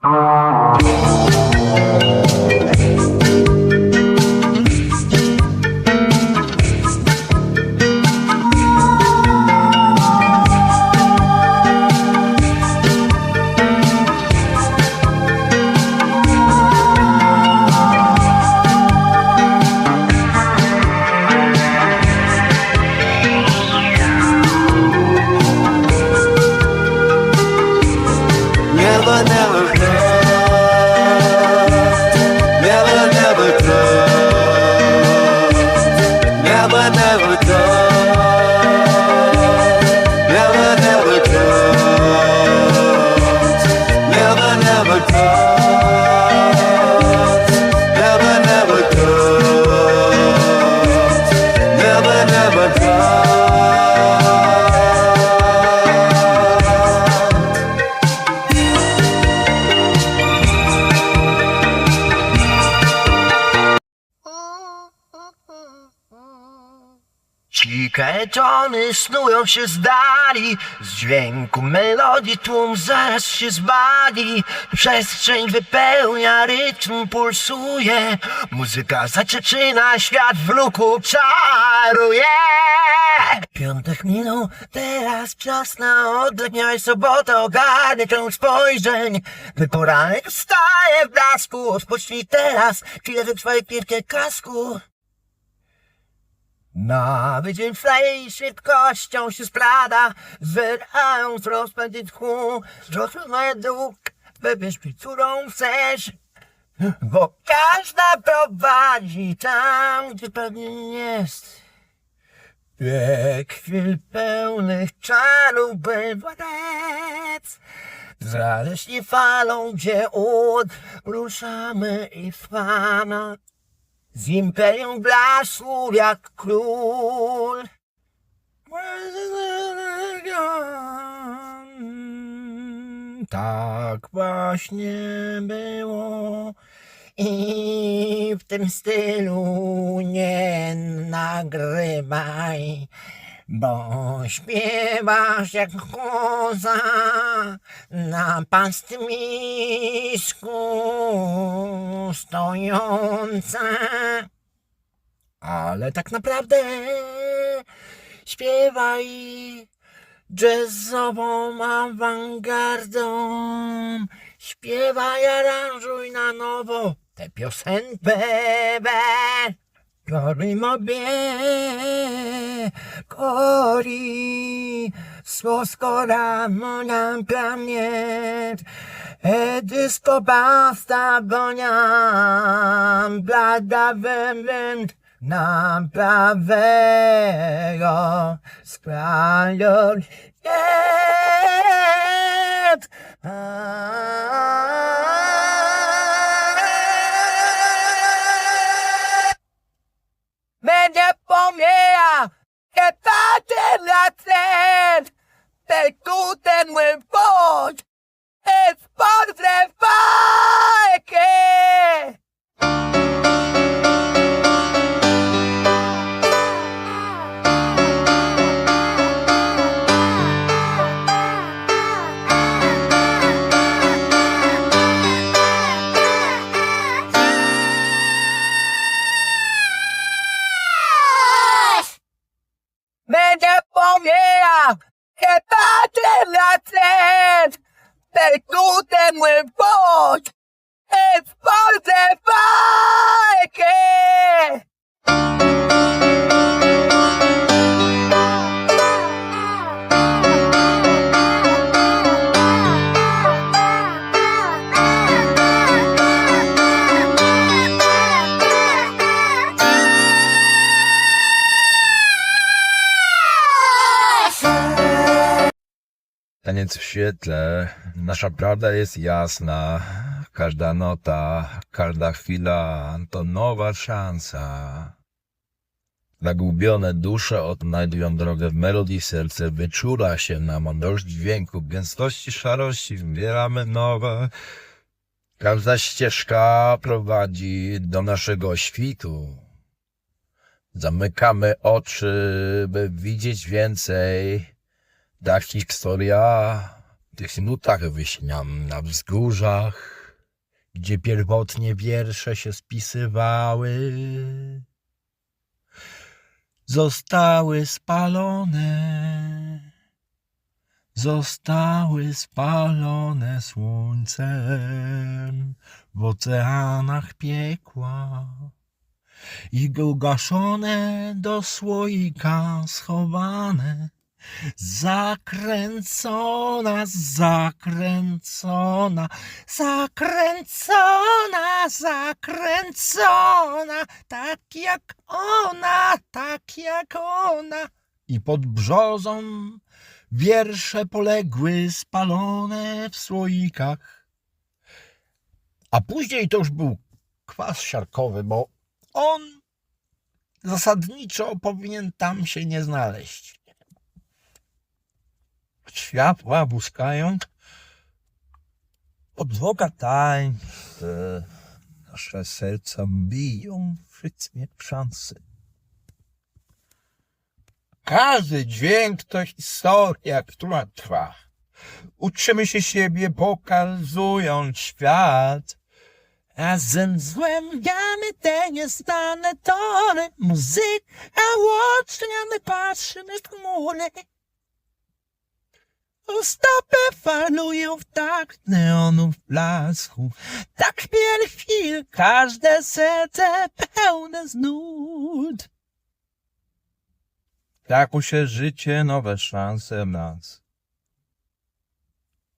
Thank snują się z dali, z dźwięku melodii tłum zaraz się zbali. Przestrzeń wypełnia, rytm pulsuje, muzyka zaczyna, świat w luku czaruje. Piątek minął, teraz czas na oddech, miałeś sobotę, ogarnę krąg spojrzeń. By poranek wstaje w blasku, odpocznij teraz, chwilę twojej pięknej kasku. Nowy dzień fleje szybkością się splada, zwyrając rozpędy tchu. Moje dług, wybierz mi, którą chcesz. Bo każda prowadzi tam, gdzie pewnie jest. Wiek chwil pełnych czarów, by władec. Zradośnie falą, gdzie ud ruszamy i fana. Z imperium blasku jak król. Tak właśnie było. I w tym stylu nie nagrywaj, bo śpiewasz jak koza na pastwisku stojąca. Ale tak naprawdę śpiewaj jazzową awangardą. Śpiewaj, aranżuj na nowo tę piosenkę. Corrimo bene, cori, scoramo nam planet, e disco basta boniam, blada vent, nam prawego skralio jest. Palmea, que parte la sed, percuten with It's es por que... del gluten with both. It's Spotify! Taniec w świetle, nasza prawda jest jasna. Każda nota, każda chwila to nowa szansa. Zagubione dusze odnajdują drogę w melodii, serce wyczula się na mądrość dźwięku, gęstości szarości zbieramy nowe. Każda ścieżka prowadzi do naszego świtu. Zamykamy oczy, by widzieć więcej. Ta historia tych nutach wyśniam na wzgórzach, gdzie pierwotnie wiersze się spisywały, zostały spalone, zostały spalone słońcem w oceanach piekła i ugaszone do słoika schowane. Zakręcona, zakręcona, zakręcona, zakręcona, tak jak ona, tak jak ona. I pod brzozą wiersze poległy spalone w słoikach. A później to już był kwas siarkowy, bo on zasadniczo powinien tam się nie znaleźć. Światła błyskają, podłoga tańczy, nasze serca biją w rytmie szansy. Każdy dźwięk to historia, która trwa. Uczymy się siebie, pokazując świat. Razem zgłębiamy te nieznane tory muzyka łącznia, my patrzymy w chmury. Stopy falują w takt neonów blasku. Tak wiele chwil, każde serce pełne znud. Tak mu się życie, nowe szanse w nas.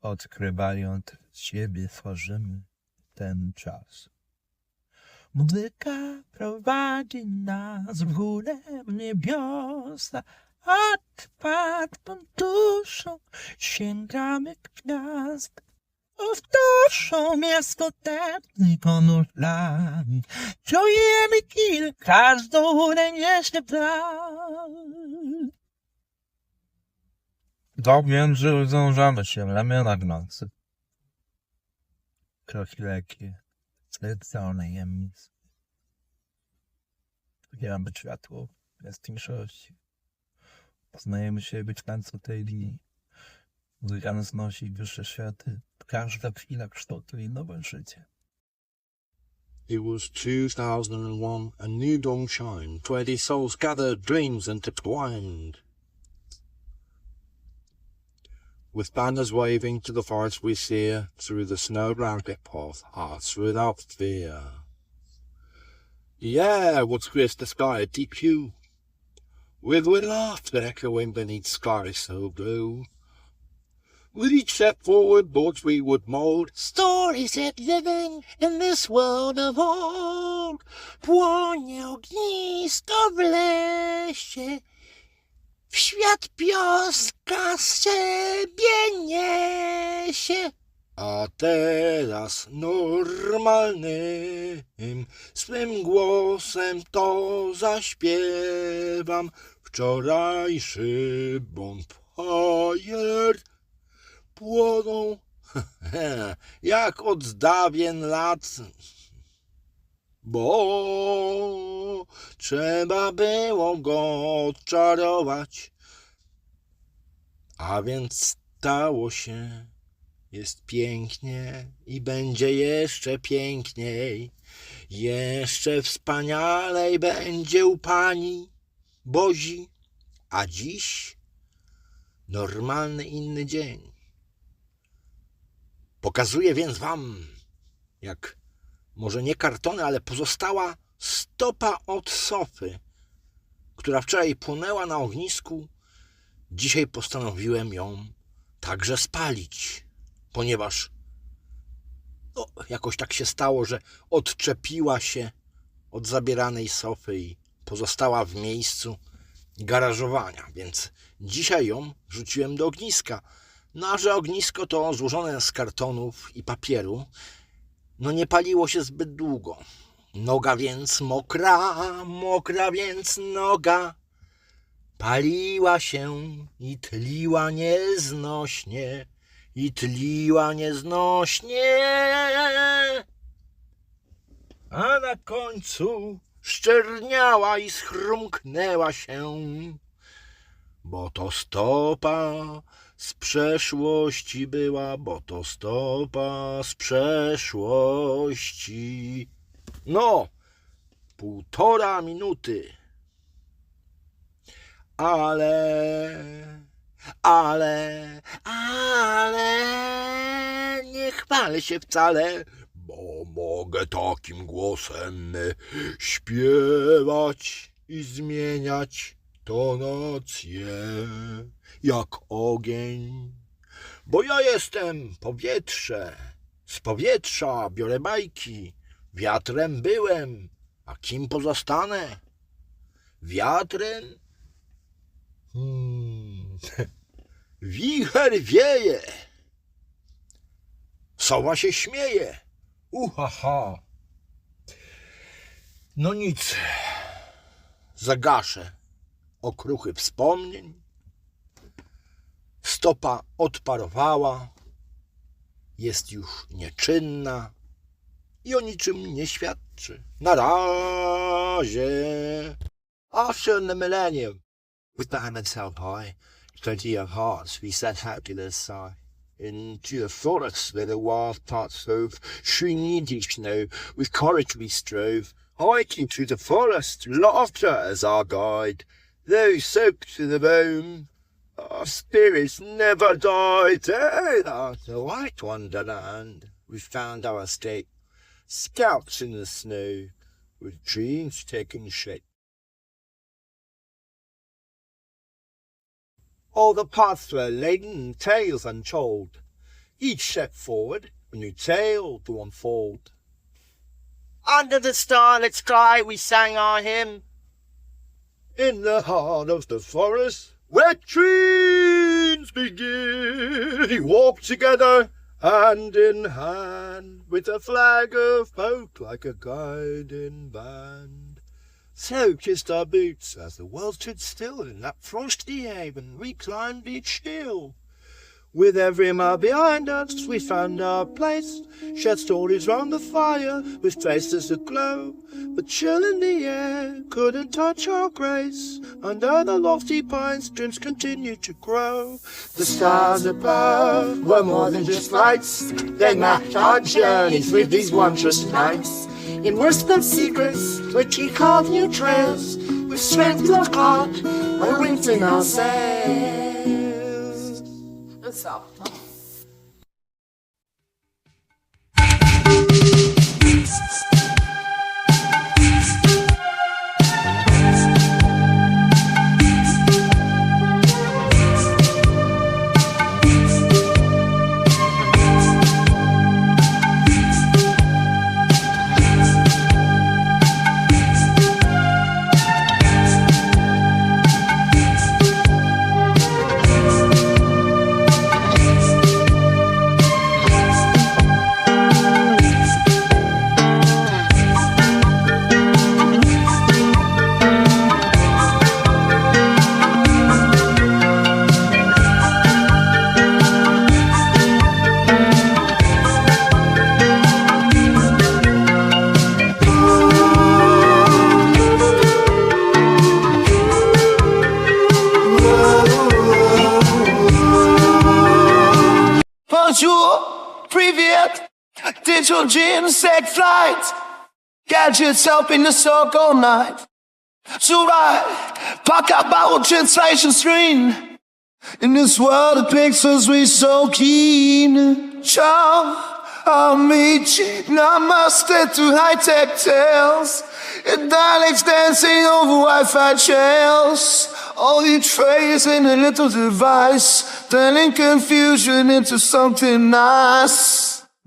Odkrywając siebie tworzymy ten czas. Muzyka prowadzi nas w górę niebiosa, odpad pod duszą, sięgamy gwiazd. W duszą miasto tętni konurlami, czujemy kil, każdą rękę brak. Dobrze, że zdążamy się, ramiona w nocy. Kroki lekkie, zlecone jemnic. Wybieram być światło, jest mniejszości. Poznajemy tej linii. Muzyka nas nosi wyższe światy. Każda chwila kształtuje nowe życie. It was 2001, a new dawn shined, twenty souls gathered, dreams intertwined. With banners waving to the forest we steer, through the snow-blanket path, hearts without fear. Yeah, what's graced the sky a deep hue, with with laughter echoing beneath skies so blue. With each step forward, thoughts we would mold, stories yet living in this world of old. Ognisko w lesie, świat pioska z siebie niesie. A teraz normalnym swym głosem to zaśpiewam wczorajszy bonfire płoną jak od dawien lat. Bo trzeba było go odczarować. A więc stało się, jest pięknie i będzie jeszcze piękniej. Jeszcze wspanialej będzie u pani Bozi, a dziś normalny inny dzień. Pokazuję więc wam, jak może nie kartony, ale pozostała stopa od sofy, która wczoraj płonęła na ognisku. Dzisiaj postanowiłem ją także spalić, ponieważ no, jakoś tak się stało, że odczepiła się od zabieranej sofy i pozostała w miejscu garażowania, więc dzisiaj ją rzuciłem do ogniska. No a że ognisko to złożone z kartonów i papieru, no nie paliło się zbyt długo. Noga więc mokra, mokra więc noga. Paliła się i tliła nieznośnie, i tliła nieznośnie. A na końcu szczerniała i schrumknęła się, bo to stopa z przeszłości była, bo to stopa z przeszłości. No, półtora minuty. Ale, ale, ale nie chwalę się wcale, bo mogę takim głosem śpiewać i zmieniać tonację jak ogień. Bo ja jestem powietrze, z powietrza biorę bajki, wiatrem byłem, a kim pozostanę? Wiatrem? Hmm. Wicher wieje. Sowa się śmieje. Uhaha. No nic. Zagaszę okruchy wspomnień. Stopa odparowała. Jest już nieczynna i o niczym nie świadczy. Na razie. Owszem, millennium. With the held high, twenty young hearts we set out to their sigh. Into the forest where the wild parts rove, shrinking deep snow, with courage we strove. Hiking through the forest, laughter as our guide. Though soaked to the bone, our spirits never died. There, the white wonderland, we found our state. Scalps in the snow, with dreams taking shape. All the paths were laden, tales untold. Each step forward, a new tale to unfold. Under the starlit sky we sang our hymn. In the heart of the forest, where dreams begin, we walked together, hand in hand, with a flag of hope like a guiding band. So kissed our boots as the world stood still in that frosty haven. We climbed each hill. With every mile behind us, we found our place. Shared stories round the fire with faces aglow. But chill in the air couldn't touch our grace. Under the lofty pines, dreams continued to grow. The stars above were more than just lights. They mapped our journeys with these wondrous nights. In whispered secrets, which he called new trails, we spent the clock, our wings in our sails. Digital gym set flight. Gadgets helping us talk all night. So right, pack up our translation screen. In this world of pixels, we so keen. Ciao, amici, namaste to high-tech tales. And dialects dancing over Wi-Fi trails. All you trace in a little device, turning confusion into something nice.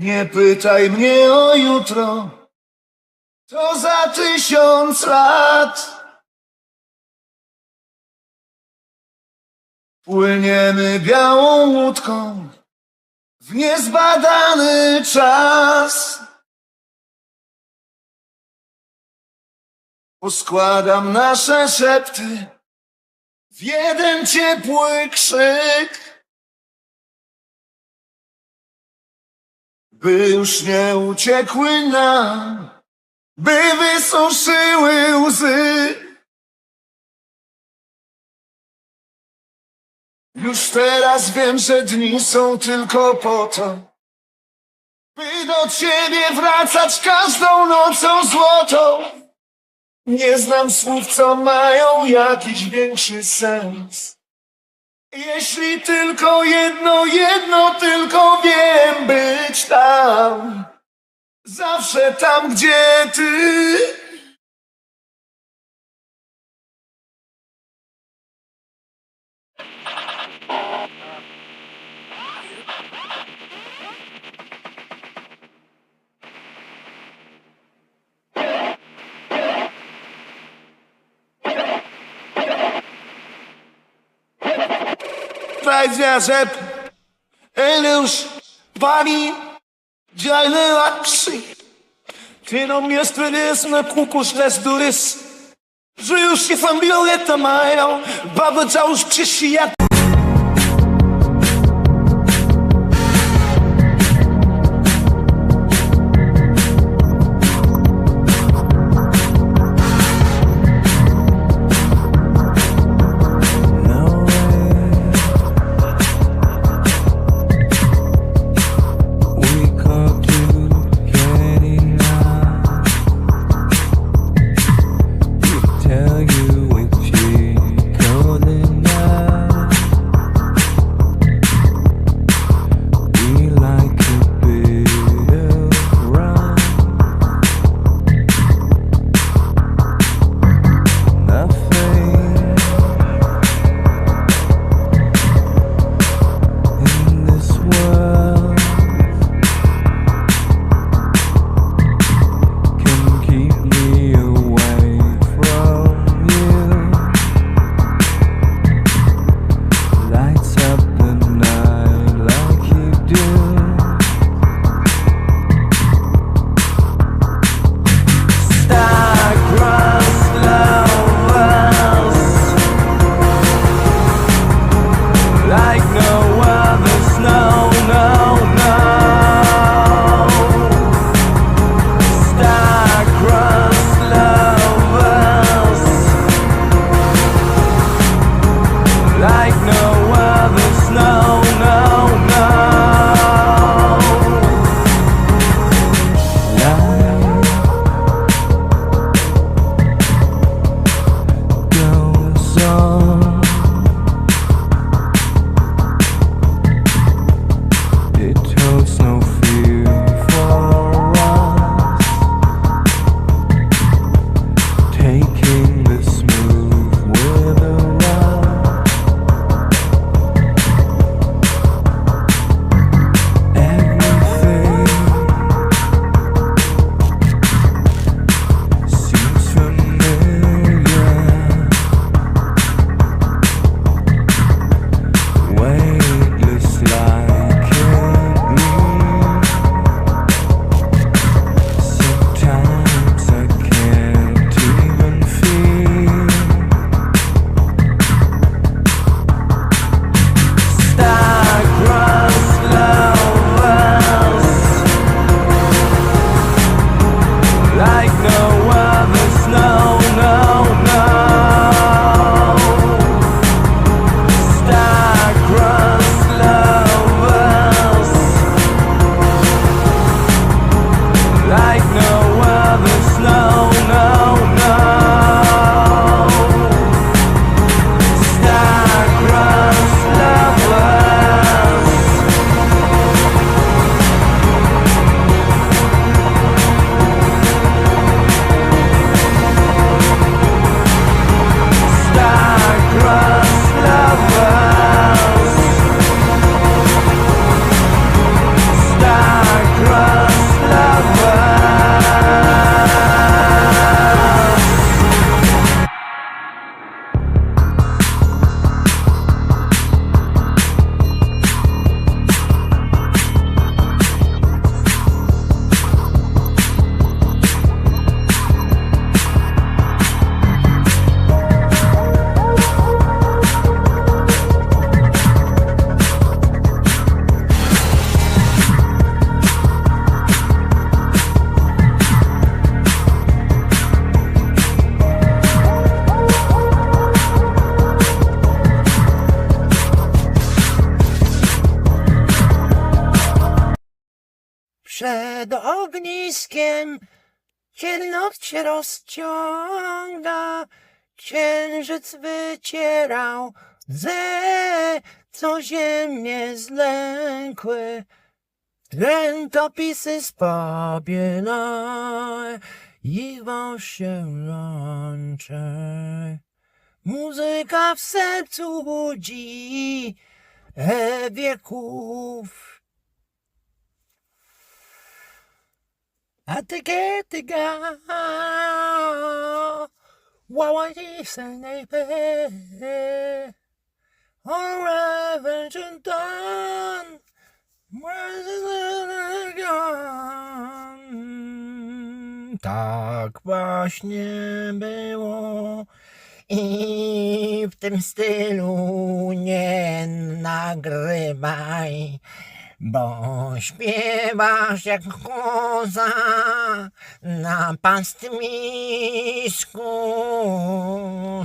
Nie pytaj mnie o jutro, to za tysiąc lat. Płyniemy białą łódką w niezbadany czas. Poskładam nasze szepty w jeden ciepły krzyk. By już nie uciekły nam, by wysuszyły łzy. Już teraz wiem, że dni są tylko po to, by do ciebie wracać każdą nocą złotą. Nie znam słów, co mają jakiś większy sens. Jeśli tylko jedno, jedno tylko wiem być tam. Zawsze tam, gdzie ty. Traz a rap, eles body, jale lapsi. Ty no miasto jest na kukusz les durys. Że już się familieta mają, baba już przyszli ogniskiem, noc się rozciąga, księżyc wycierał ze, co ziemię zlękły. Rękopisy spobielone i wąż się łączy. Muzyka w sercu budzi e wieków. A ty ty ga Wała i On reverend done tak właśnie było. I w tym stylu nie nagrywaj, bo śpiewasz jak koza na pastwisku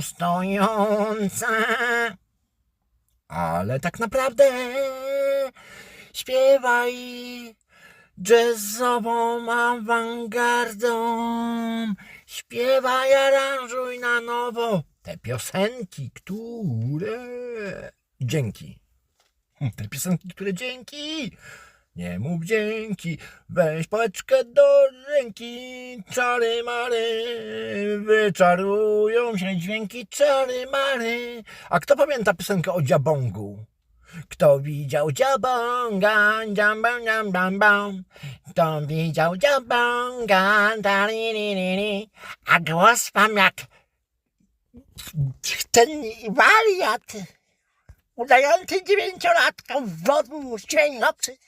stojąca. Ale tak naprawdę śpiewaj jazzową awangardą. Śpiewaj, aranżuj na nowo te piosenki, które dzięki. Te piosenki, które dzięki. Nie mów dzięki, weź pałeczkę do ręki, czary mary, wyczarują się dźwięki czary mary. A kto pamięta piosenkę o dziabongu? Kto widział dziabonga, dziambam, jam, bam, bam. Kto widział dziabonga, da, li, li, li, li. A głos mam jak ten wariat udający dziewięciolatka w wodnu dzień nocy.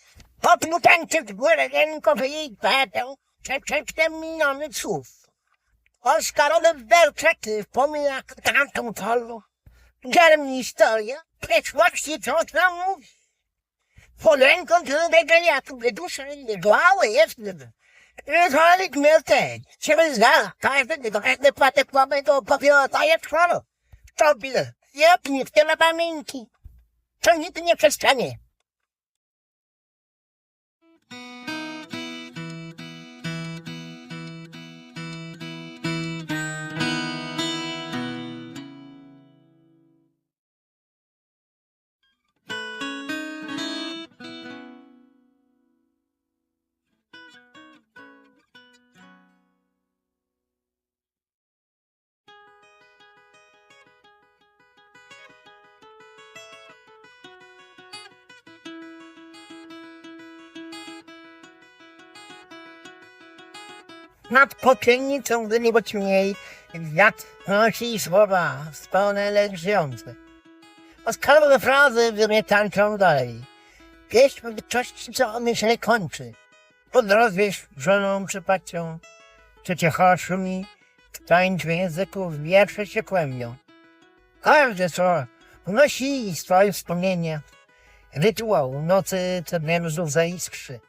Od mu tańczy w górę rękowy jej padą, przeprzecztem miniony słów. Oskarowy werczek wspomina tamtą polu. Germni historia, przeszłości co nam mówi. Polęką tego liatu, duszę głały jest. Rytualik mielteń, ciebie zna, każdy, każdy płatek mamy do powiota jest chwaro. To bile, jepnie w tyle pamięci. To nikt nie przestanie. Nad pociennicą, gdy nie bocniej, wiatr nosi słowa spełne leżące. Oskarowe frazy we tańczą dalej. Pieśń powietrzości, co myśl kończy. Podrozwieś żoną przypacią, trzecie szumi, tańcz w języku, w wiersze się kłębią. Każde słowo wnosi swoje wspomnienia. Rytuał nocy, co znów zaiskrzy.